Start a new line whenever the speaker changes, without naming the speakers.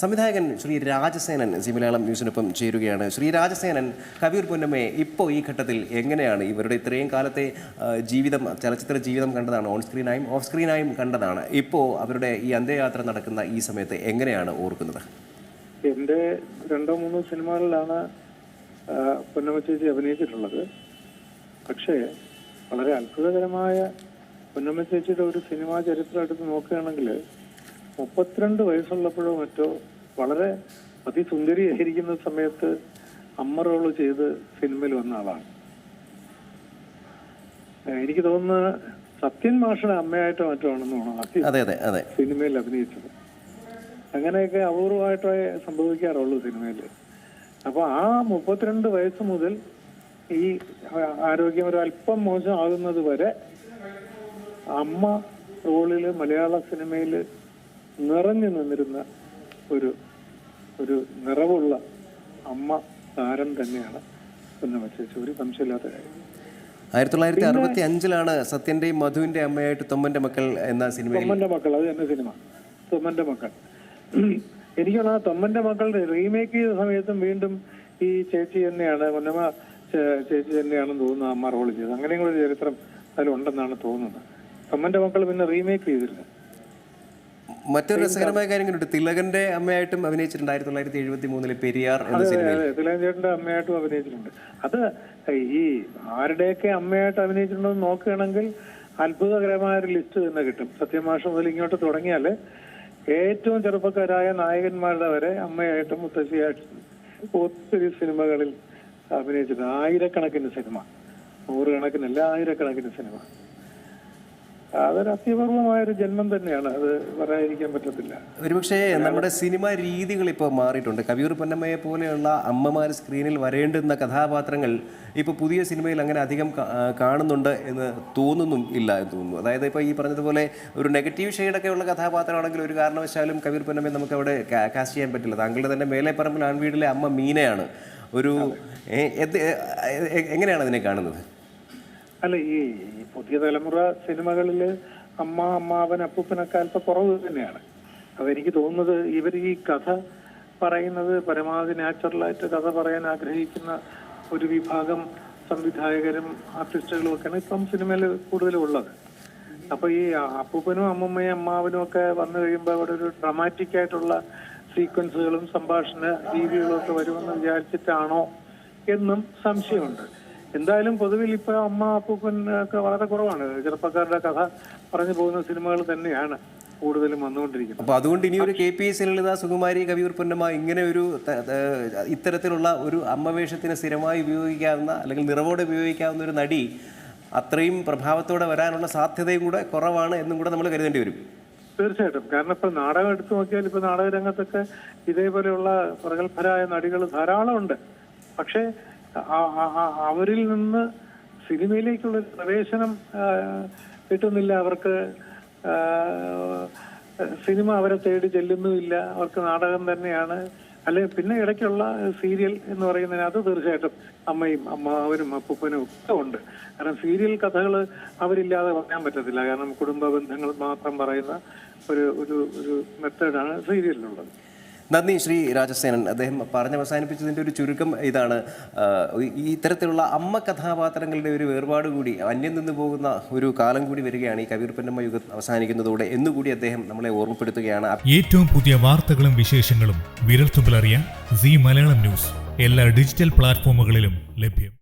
സംവിധായകൻ ശ്രീ രാജസേനൻ സി മലയാളം ന്യൂസിനൊപ്പം ചേരുകയാണ്. ശ്രീ രാജസേനൻ കവിയൂർ പൊന്നമ്മയെ ഇപ്പോൾ ഈ ഘട്ടത്തിൽ എങ്ങനെയാണ് ഇവരുടെ ഇത്രയും കാലത്തെ ജീവിതം ചലച്ചിത്ര ജീവിതം കണ്ടതാണ് ഓൺ സ്ക്രീനായും ഓഫ് സ്ക്രീനായും കണ്ടതാണ്. ഇപ്പോൾ അവരുടെ ഈ അന്ത്യയാത്ര നടക്കുന്ന ഈ സമയത്ത് എങ്ങനെയാണ് ഓർക്കുന്നത്?
എന്റെ രണ്ടോ മൂന്നോ സിനിമകളിലാണ് പൊന്നമ്മ ചേച്ചി അഭിനയിച്ചിട്ടുള്ളത്. പക്ഷേ വളരെ അത്ഭുതകരമായ പൊന്നമ്മ ചേച്ചിയുടെ ഒരു സിനിമാ ചരിത്രം എടുത്ത് നോക്കുകയാണെങ്കിൽ മുപ്പത്തിരണ്ട് വയസ്സുള്ളപ്പോഴോ മറ്റോ വളരെ അതിസുന്ദരിയായിരിക്കുന്ന സമയത്ത് അമ്മ റോൾ ചെയ്ത് സിനിമയിൽ വന്ന ആളാണ്. എനിക്ക് തോന്നുന്ന സത്യൻ മാഷയുടെ അമ്മയായിട്ടോ മറ്റോ ആണെന്ന് തോന്നുന്നു സിനിമയിൽ അഭിനയിച്ചത്. അങ്ങനെയൊക്കെ അപൂർവമായിട്ടേ സംഭവിക്കാറുള്ളൂ സിനിമയിൽ. അപ്പോൾ ആ മുപ്പത്തിരണ്ട് വയസ്സ് മുതൽ ഈ ആരോഗ്യം ഒരു അല്പം മോശമാകുന്നത് വരെ അമ്മ റോളിൽ മലയാള സിനിമയിൽ നിറഞ്ഞു നിന്നിരുന്ന ഒരു ഒരു നിറവുള്ള അമ്മ താരം തന്നെയാണ് പൊന്നമ്മ ചേച്ചി ഒരു സംശയമില്ലാത്ത കാര്യം.
ആയിരത്തി തൊള്ളായിരത്തി അറുപത്തി അഞ്ചിലാണ് സത്യന്റെയും മധുവിന്റെ അമ്മയായിട്ട് തൊമ്മന്റെ മക്കൾ എന്ന സിനിമ
തൊമ്മന്റെ മക്കൾ അത് എന്ന സിനിമ. തൊമ്മന്റെ മക്കൾ. എനിക്കാണ് ആ തൊമ്മന്റെ മക്കളുടെ റീമേക്ക് ചെയ്ത സമയത്തും വീണ്ടും ഈ ചേച്ചി തന്നെയാണ് പൊന്നമ്മ ചേച്ചി തന്നെയാണെന്ന് തോന്നുന്നു അമ്മ റോൾ ചെയ്തത്. അങ്ങനെയും കൂടെ ഒരു ചരിത്രം അതിലുണ്ടെന്നാണ് തോന്നുന്നത്. തൊമ്മന്റെ മക്കൾ പിന്നെ റീമേക്ക് ചെയ്തില്ല.
മറ്റൊരു രസകരമായ കാര്യം കണ്ടിട്ട് തിലകന്റെ അമ്മയായിട്ടും അഭിനയിച്ചിട്ടുണ്ട് ആയിരത്തി തൊള്ളായിരത്തി എഴുപത്തി മൂന്നിലെ പെരിയാർ എന്ന സിനിമയിൽ.
തിലകൻ ചേട്ടന്റെ അമ്മയായിട്ടും അഭിനയിച്ചിട്ടുണ്ട്. അത് ഈ ആരുടെയൊക്കെ അമ്മയായിട്ട് അഭിനയിച്ചിട്ടുണ്ടോ എന്ന് നോക്കുകയാണെങ്കിൽ അത്ഭുതകരമായ ഒരു ലിസ്റ്റ് തന്നെ കിട്ടും. സത്യമാഷ മുതൽ ഇങ്ങോട്ട് തുടങ്ങിയാൽ ഏറ്റവും ചെറുപ്പക്കാരായ നായകന്മാരുടെ വരെ അമ്മയായിട്ടും മുത്തശ്ശിയായിട്ടും ഒത്തിരി സിനിമകളിൽ അഭിനയിച്ചിട്ടുണ്ട്. ആയിരക്കണക്കിന് സിനിമ. നൂറുകണക്കിനല്ല ആയിരക്കണക്കിന് സിനിമ. അതൊരു അത്യപൂർവമായൊരു ജന്മം തന്നെയാണ്. അത് പറയാതിരിക്കാൻ പറ്റത്തില്ല.
ഒരുപക്ഷെ നമ്മുടെ സിനിമ രീതികൾ ഇപ്പോൾ മാറിയിട്ടുണ്ട്. കവിയൂർ പൊന്നമ്മയെ പോലെയുള്ള അമ്മമാർ സ്ക്രീനിൽ വരേണ്ടുന്ന കഥാപാത്രങ്ങൾ ഇപ്പോൾ പുതിയ സിനിമയിൽ അങ്ങനെ അധികം കാണുന്നുണ്ട് എന്ന് തോന്നുന്നും ഇല്ല എന്ന് തോന്നുന്നു. അതായത് ഇപ്പോൾ ഈ പറഞ്ഞതുപോലെ ഒരു നെഗറ്റീവ് ഷെയ്ഡൊക്കെ ഉള്ള കഥാപാത്രമാണെങ്കിൽ ഒരു കാരണവശാലും കവിയൂർ പൊന്നമ്മയെ നമുക്ക് അവിടെ കാസ്റ്റ് ചെയ്യാൻ പറ്റില്ല. താങ്കളുടെ തന്നെ മേലെ പറമ്പിൽ ആൺവീടിലെ അമ്മ മീനയാണ്. ഒരു എങ്ങനെയാണ് അതിനെ കാണുന്നത്?
അല്ല ഈ പുതിയ തലമുറ സിനിമകളിൽ അമ്മ അമ്മാവൻ അപ്പൂപ്പനൊക്കെ അല്പം കുറവ് തന്നെയാണ്. അപ്പൊ എനിക്ക് തോന്നുന്നത് ഇവർ ഈ കഥ പറയുന്നത് പരമാവധി നാച്ചുറലായിട്ട് കഥ പറയാൻ ആഗ്രഹിക്കുന്ന ഒരു വിഭാഗം സംവിധായകരും ആർട്ടിസ്റ്റുകളും ഒക്കെയാണ് ഇപ്പം സിനിമയിൽ കൂടുതലും ഉള്ളത്. അപ്പൊ ഈ അപ്പൂപ്പനും അമ്മമ്മയും അമ്മാവനും ഒക്കെ വന്നു കഴിയുമ്പോൾ അവിടെ ഒരു ഡ്രമാറ്റിക് ആയിട്ടുള്ള സീക്വൻസുകളും സംഭാഷണ രീതികളും ഒക്കെ വരുമെന്ന് വിചാരിച്ചിട്ടാണോ എന്നും സംശയമുണ്ട്. എന്തായാലും പൊതുവിൽ ഇപ്പൊ അമ്മ അപ്പൂപ്പൻ ഒക്കെ വളരെ കുറവാണ്. ചെറുപ്പക്കാരുടെ കഥ പറഞ്ഞു പോകുന്ന സിനിമകൾ തന്നെയാണ് കൂടുതലും വന്നുകൊണ്ടിരിക്കുന്നത്.
അപ്പൊ അതുകൊണ്ട് ഇനി ഒരു K P S Lalitha Sukumari Kaviyoor Ponnamma ഇങ്ങനെ ഒരു ഇത്തരത്തിലുള്ള ഒരു അമ്മവേഷത്തിന് സ്ഥിരമായി ഉപയോഗിക്കാവുന്ന അല്ലെങ്കിൽ നിറവോടെ ഉപയോഗിക്കാവുന്ന ഒരു നടി അത്രയും പ്രഭാവത്തോടെ വരാനുള്ള സാധ്യതയും കൂടെ കുറവാണ് എന്നും കൂടെ നമ്മൾ കരുതേണ്ടി വരും.
തീർച്ചയായിട്ടും. കാരണം ഇപ്പൊ നാടകം എടുത്തു നോക്കിയാൽ ഇപ്പൊ നാടക രംഗത്തൊക്കെ ഇതേപോലെയുള്ള പ്രഗത്ഭരായ നടികൾ ധാരാളമുണ്ട്. പക്ഷേ അവരിൽ നിന്ന് സിനിമയിലേക്കുള്ള പ്രവേശനം കിട്ടുന്നില്ല. അവർക്ക് സിനിമ അവരെ തേടി ചെല്ലുന്നുമില്ല. അവർക്ക് നാടകം തന്നെയാണ്. അല്ലെ പിന്നെ ഇടയ്ക്കുള്ള സീരിയൽ എന്ന് പറയുന്നതിന് അത് തീർച്ചയായിട്ടും അമ്മയും അമ്മാവനും അപ്പൂപ്പനും ഒക്കെ ഉണ്ട്. കാരണം സീരിയൽ കഥകൾ അവരില്ലാതെ പറയാൻ പറ്റത്തില്ല. കാരണം കുടുംബ ബന്ധങ്ങൾ മാത്രം പറയുന്ന ഒരു ഒരു ഒരു മെത്തേഡാണ് സീരിയലിലുള്ളത്
നന്ദി ശ്രീ രാജസേനൻ. അദ്ദേഹം പറഞ്ഞ് അവസാനിപ്പിച്ചതിന്റെ ഒരു ചുരുക്കം ഇതാണ്. ഈ ഇത്തരത്തിലുള്ള അമ്മ കഥാപാത്രങ്ങളുടെ ഒരു വേർപാട് കൂടി അന്യം നിന്ന് പോകുന്ന ഒരു കാലം കൂടി വരികയാണ് ഈ കവിയൂർ യുഗം അവസാനിക്കുന്നതോടെ. എന്നുകൂടി അദ്ദേഹം നമ്മളെ ഓർമ്മപ്പെടുത്തുകയാണ്.
ഏറ്റവും പുതിയ വാർത്തകളും വിശേഷങ്ങളും വിരൽത്തുമ്പിൽ അറിയാൻ സി മലയാളം ന്യൂസ്. എല്ലാ ഡിജിറ്റൽ പ്ലാറ്റ്ഫോമുകളിലും ലഭ്യം.